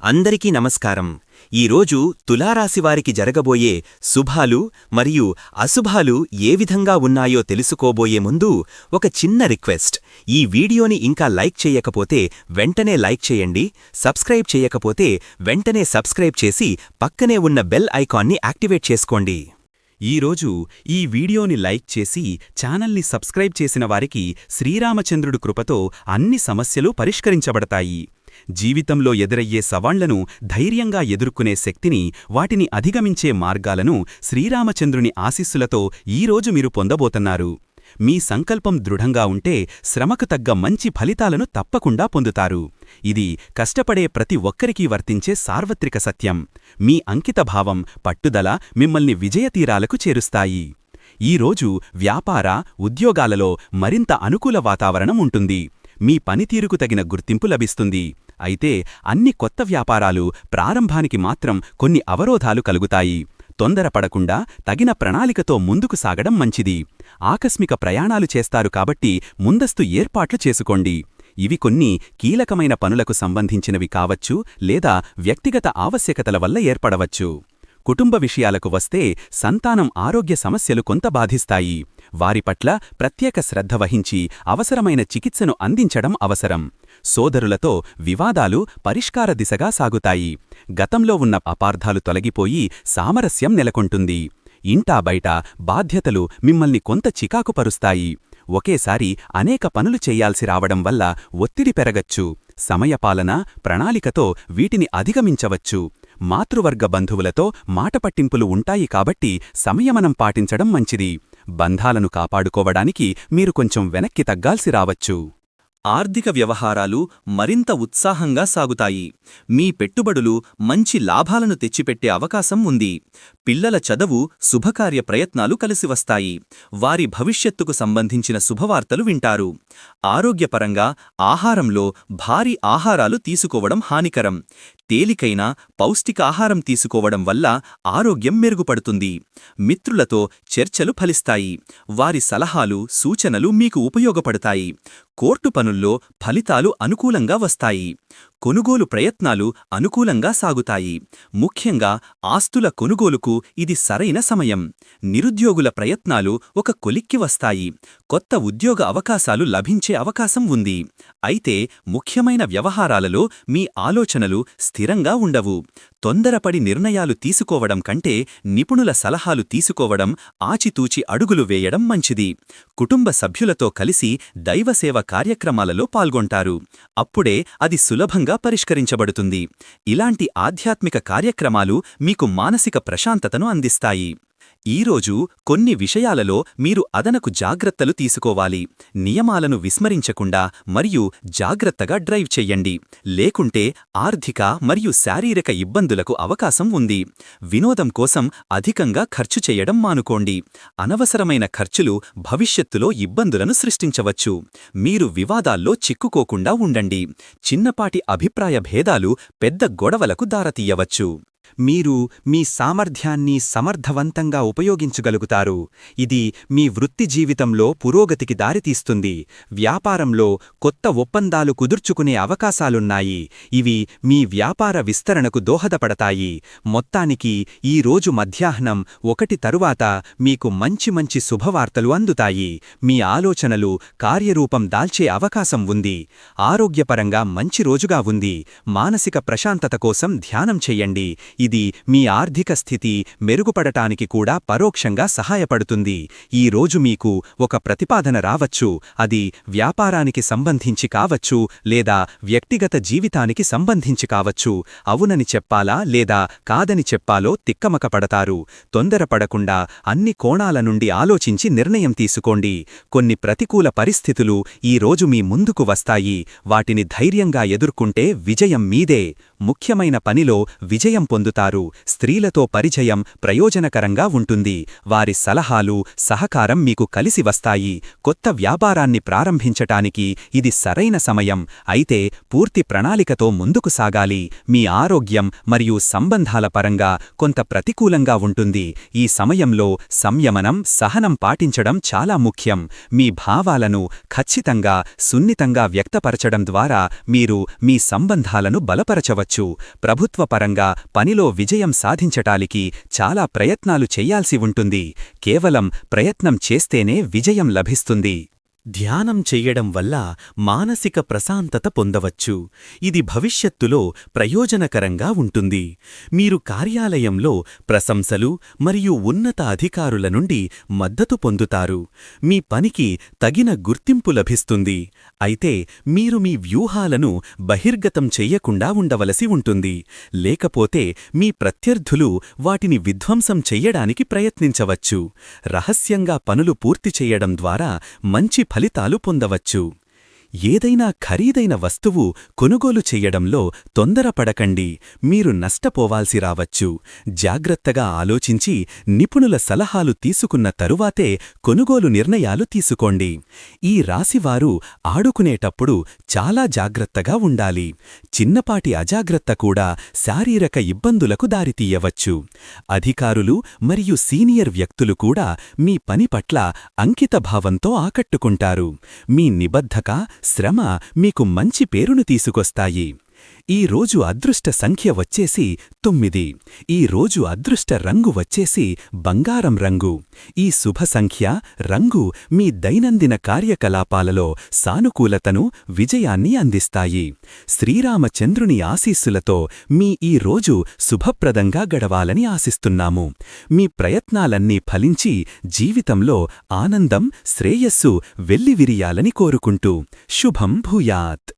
అందరికీ నమస్కారం. ఈరోజు తులారాశివారికి జరగబోయే శుభాలు మరియు అశుభాలు ఏ విధంగా ఉన్నాయో తెలుసుకోబోయే ముందు ఒక చిన్న రిక్వెస్ట్. ఈ వీడియోని ఇంకా లైక్ చేయకపోతే వెంటనే లైక్ చేయండి సబ్స్క్రైబ్ చేయకపోతే వెంటనే సబ్స్క్రైబ్ చేసి పక్కనే ఉన్న బెల్ ఐకాన్ని యాక్టివేట్ చేసుకోండి. ఈరోజు ఈ వీడియోని లైక్ చేసి ఛానల్ని సబ్స్క్రైబ్ చేసిన వారికి శ్రీరామచంద్రుడు కృపతో అన్ని సమస్యలు పరిష్కరించబడతాయి. జీవితంలో ఎదురయ్యే సవాళ్ళను ధైర్యంగా ఎదుర్కొనే శక్తిని వాటిని అధిగమించే మార్గాలను శ్రీరామచంద్రుని ఆశీస్సులతో ఈరోజు మీరు పొందబోతున్నారు. మీ సంకల్పం దృఢంగా ఉంటే శ్రమకు తగ్గ మంచి ఫలితాలను తప్పకుండా పొందుతారు. ఇది కష్టపడే ప్రతి ఒక్కరికీ వర్తించే సార్వత్రిక సత్యం. మీ అంకితభావం పట్టుదల మిమ్మల్ని విజయతీరాలకు చేరుస్తాయి. ఈరోజు వ్యాపార ఉద్యోగాలలో మరింత అనుకూల వాతావరణం ఉంటుంది. మీ పనితీరుకు తగిన గుర్తింపు లభిస్తుంది. అయితే అన్ని కొత్త వ్యాపారాలు ప్రారంభానికి మాత్రం కొన్ని అవరోధాలు కలుగుతాయి. తొందరపడకుండా తగిన ప్రణాళికతో ముందుకు సాగడం మంచిది. ఆకస్మిక ప్రయాణాలు చేస్తారు కాబట్టి ముందస్తు ఏర్పాట్లు చేసుకోండి. ఇవి కొన్ని కీలకమైన పనులకు సంబంధించినవి కావచ్చు లేదా వ్యక్తిగత ఆవశ్యకతల వల్ల ఏర్పడవచ్చు. కుటుంబ విషయాలకు వస్తే సంతానం ఆరోగ్య సమస్యలు కొంత బాధిస్తాయి. వారి పట్ల ప్రత్యేక శ్రద్ధ వహించి అవసరమైన చికిత్సను అందించడం అవసరం. సోదరులతో వివాదాలు పరిష్కార దిశగా సాగుతాయి. గతంలో ఉన్న అపార్థాలు తొలగిపోయి సామరస్యం నెలకొంటుంది. ఇంటా బయట బాధ్యతలు మిమ్మల్ని కొంత చికాకుపరుస్తాయి ఒకేసారి అనేక పనులు చేయాల్సి రావడం వల్ల ఒత్తిడి పెరగచ్చు. సమయపాలన ప్రణాళికతో వీటిని అధిగమించవచ్చు. మాతృవర్గ బంధువులతో మాటపట్టింపులు ఉంటాయి కాబట్టి సంయమనం పాటించడం మంచిది. బంధాలను కాపాడుకోవడానికి మీరు కొంచెం వెనక్కి తగ్గాల్సి రావచ్చు. ఆర్థిక వ్యవహారాలు మరింత ఉత్సాహంగా సాగుతాయి. మీ పెట్టుబడులు మంచి లాభాలను తెచ్చిపెట్టే అవకాశం ఉంది. పిల్లల చదువు శుభకార్య ప్రయత్నాలు కలిసివస్తాయి వారి భవిష్యత్తుకు సంబంధించిన శుభవార్తలు వింటారు. ఆరోగ్యపరంగా ఆహారంలో భారీ ఆహారాలు తీసుకోవడం హానికరం. తేలికైన పౌష్టికాహారం తీసుకోవడం వల్ల ఆరోగ్యం మెరుగుపడుతుంది. మిత్రులతో చర్చలు ఫలిస్తాయి. వారి సలహాలు సూచనలు మీకు ఉపయోగపడతాయి. కోర్టు పనుల్లో ఫలితాలు అనుకూలంగా వస్తాయి. కొనుగోలు ప్రయత్నాలు అనుకూలంగా సాగుతాయి. ముఖ్యంగా ఆస్తుల కొనుగోలుకు ఇది సరైన సమయం. నిరుద్యోగుల ప్రయత్నాలు ఒక కొలిక్కి వస్తాయి. కొత్త ఉద్యోగ అవకాశాలు లభించే అవకాశం ఉంది. అయితే ముఖ్యమైన వ్యవహారాలలో మీ ఆలోచనలు స్థిరంగా ఉండవు. తొందరపడి నిర్ణయాలు తీసుకోవడం కంటే నిపుణుల సలహాలు తీసుకోవడం ఆచితూచి అడుగులు వేయడం మంచిది. కుటుంబ సభ్యులతో కలిసి దైవసేవ కార్యక్రమాలలో పాల్గొంటారు. అప్పుడే అది సులభంగా పరిష్కరించబడుతుంది. ఇలాంటి ఆధ్యాత్మిక కార్యక్రమాలు మీకు మానసిక ప్రశాంతతను అందిస్తాయి. ఈరోజు కొన్ని విషయాలలో మీరు అదనకు జాగ్రత్తలు తీసుకోవాలి. నియమాలను విస్మరించకుండా మరియు జాగ్రత్తగా డ్రైవ్ చెయ్యండి లేకుంటే ఆర్థిక మరియు శారీరక ఇబ్బందులకు అవకాశం ఉంది. వినోదం కోసం అధికంగా ఖర్చు చేయడం మానుకోండి. అనవసరమైన ఖర్చులు భవిష్యత్తులో ఇబ్బందులను సృష్టించవచ్చు. మీరు వివాదాల్లో చిక్కుకోకుండా ఉండండి. చిన్నపాటి అభిప్రాయ భేదాలు పెద్ద గొడవలకు దారతీయవచ్చు. మీరు మీ సామర్థ్యాన్ని సమర్థవంతంగా ఉపయోగించగలుగుతారు. ఇది మీ వృత్తి జీవితంలో పురోగతికి దారితీస్తుంది. వ్యాపారంలో కొత్త ఒప్పందాలు కుదుర్చుకునే అవకాశాలున్నాయి. ఇవి మీ వ్యాపార విస్తరణకు దోహదపడతాయి. మొత్తానికి ఈ రోజు మధ్యాహ్నం ఒకటి తరువాత మీకు మంచి మంచి శుభవార్తలు అందుతాయి. మీ ఆలోచనలు కార్యరూపం దాల్చే అవకాశం ఉంది. ఆరోగ్యపరంగా మంచి రోజుగా ఉంది. మానసిక ప్రశాంతత కోసం ధ్యానం చెయ్యండి ఇది మీ ఆర్థిక స్థితి మెరుగుపడటానికి కూడా పరోక్షంగా సహాయపడుతుంది. ఈ రోజు మీకు ఒక ప్రతిపాదన రావచ్చు. అది వ్యాపారానికి సంబంధించి కావచ్చు లేదా వ్యక్తిగత జీవితానికి సంబంధించి కావచ్చు. అవునని చెప్పాలా లేదా కాదని చెప్పాలో తిక్కమకపడతారు. తొందరపడకుండా అన్ని కోణాల నుండి ఆలోచించి నిర్ణయం తీసుకోండి. కొన్ని ప్రతికూల పరిస్థితులు ఈ రోజు మీ ముందుకు వస్తాయి. వాటిని ధైర్యంగా ఎదుర్కొంటే విజయం మీదే. ముఖ్యమైన పనిలో విజయం పొందు పొందుతారు. స్త్రీలతో పరిచయం ప్రయోజనకరంగా ఉంటుంది. వారి సలహాలు సహకారం మీకు కలిసి వస్తాయి. కొత్త వ్యాపారాన్ని ప్రారంభించటానికి ఇది సరైన సమయం. అయితే పూర్తి ప్రణాళికతో ముందుకు సాగాలి. మీ ఆరోగ్యం మరియు సంబంధాల పరంగా కొంత ప్రతికూలంగా ఉంటుంది. ఈ సమయంలో సంయమనం సహనం పాటించడం చాలా ముఖ్యం. మీ భావాలను ఖచ్చితంగా సున్నితంగా వ్యక్తపరచడం ద్వారా మీరు మీ సంబంధాలను బలపరచవచ్చు. ప్రభుత్వపరంగా పనిలో విజయం సాధించటానికి చాలా ప్రయత్నాలు చెయ్యాల్సి ఉంటుంది. కేవలం ప్రయత్నం చేస్తేనే విజయం లభిస్తుంది. ధ్యానం చెయ్యడం వల్ల మానసిక ప్రశాంతత పొందవచ్చు. ఇది భవిష్యత్తులో ప్రయోజనకరంగా ఉంటుంది. మీరు కార్యాలయంలో ప్రశంసలు మరియు ఉన్నత అధికారుల నుండి మద్దతు పొందుతారు. మీ పనికి తగిన గుర్తింపు లభిస్తుంది. అయితే మీరు మీ వ్యూహాలను బహిర్గతం చెయ్యకుండా ఉండవలసి ఉంటుంది. లేకపోతే మీ ప్రత్యర్థులు వాటిని విధ్వంసం చెయ్యడానికి ప్రయత్నించవచ్చు. రహస్యంగా పనులు పూర్తి చెయ్యడం ద్వారా మంచి ఫలితాలు పొందవచ్చు. ఏదైనా ఖరీదైన వస్తువు కొనుగోలు చెయ్యడంలో తొందరపడకండి. మీరు నష్టపోవాల్సి రావచ్చు. జాగ్రత్తగా ఆలోచించి నిపుణుల సలహాలు తీసుకున్న తరువాతే కొనుగోలు నిర్ణయాలు తీసుకోండి. ఈ రాశివారు ఆడుకునేటప్పుడు చాలా జాగ్రత్తగా ఉండాలి. చిన్నపాటి అజాగ్రత్త కూడా శారీరక ఇబ్బందులకు దారితీయవచ్చు. అధికారులు మరియు సీనియర్ వ్యక్తులు కూడా మీ పని పట్ల అంకితభావంతో ఆకట్టుకుంటారు. మీ నిబద్ధక శ్రమ మీకు మంచి పేరును తీసుకొస్తాయి. ఈ రోజు అదృష్ట సంఖ్య వచ్చేసి తొమ్మిది. ఈ రోజు అదృష్ట రంగు వచ్చేసి బంగారం రంగు. ఈ శుభ సంఖ్య రంగు మీ దైనందిన కార్యకలాపాలలో సానుకూలతను విజయాన్ని అందిస్తాయి. శ్రీరామచంద్రుని ఆశీస్సులతో మీ ఈ రోజు శుభప్రదంగా గడవాలని ఆశిస్తున్నాము. మీ ప్రయత్నాలన్నీ ఫలించి జీవితంలో ఆనందం శ్రేయస్సు వెల్లివిరియాలని కోరుకుంటూ. శుభం భూయాత్.